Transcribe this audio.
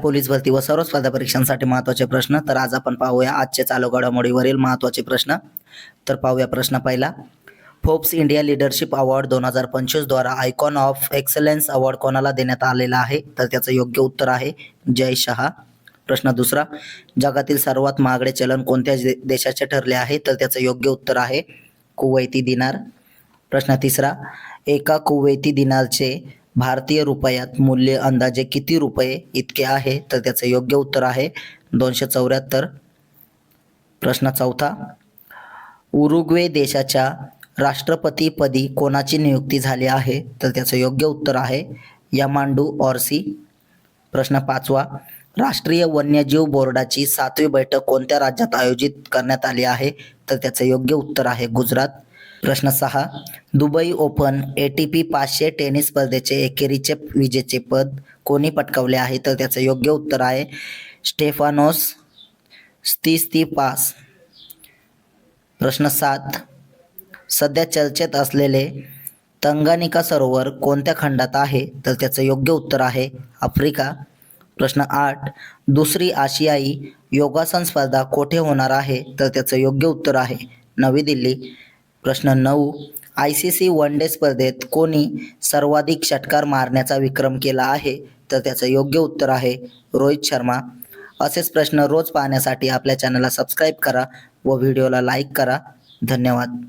Police भरती व सर्व स्पर्धा परीक्षांसाठी महत्त्वाचे प्रश्न. तर आज आपण पाहूया आजचे चालू घडामोडीवरील महत्त्वाचे प्रश्न. तर पाहूया प्रश्न पहिला. फोर्ब्स इंडिया लिडरशिप अवॉर्ड दोन हजार पंचवीस द्वारा आयकॉन ऑफ एक्सलन्स अवॉर्ड कोणाला देण्यात आलेला आहे? तर त्याचं योग्य उत्तर आहे जय शहा. प्रश्न दुसरा. जगातील सर्वात महागडे चलन कोणत्या दे- देशाचे ठरले आहे? तर त्याचं योग्य उत्तर आहे कुवैती दिनार. प्रश्न तिसरा. एका कुवैती दिनारचे भारतीय रुपयात मूल्य अंदाजे किती रुपये इतके आहे? तर त्याचं योग्य उत्तर आहे दोनशे चौऱ्याहत्तर. प्रश्न चौथा. उरुग्वे देशाच्या राष्ट्रपतीपदी कोणाची नियुक्ती झाली आहे? तर त्याचं योग्य उत्तर आहे यमांडू ऑर्सी प्रश्न पाचवा. राष्ट्रीय वन्यजीव बोर्डाची सातवी बैठक कोणत्या राज्यात आयोजित करण्यात आली आहे? तर त्याचं योग्य उत्तर आहे गुजरात. प्रश्न सहा. Dubai open A T P पाचशे टेनिस स्पर्धेचे एकेरीचे विजेचे पद कोणी पटकावले आहे? तर त्याचं योग्य उत्तर आहे स्टेफानोस स्तिस्तिपास प्रश्न सात. सध्या चर्चेत असलेले तंगानिका सरोवर कोणत्या खंडात आहे? तर त्याचं योग्य उत्तर आहे आफ्रिका. प्रश्न आठ. दुसरी आशियाई योगासन स्पर्धा कोठे होणार आहे? तर त्याचं योग्य उत्तर आहे नवी दिल्ली. प्रश्न नऊ. I C C one day स्पर्धेत कोणी सर्वाधिक षटकार मारण्याचा विक्रम केला आहे? तर त्याचं योग्य उत्तर आहे रोहित शर्मा. असेच प्रश्न रोज पाहण्यासाठी आपल्या चॅनलला सबस्क्राईब करा व व्हिडिओला लाईक करा. धन्यवाद.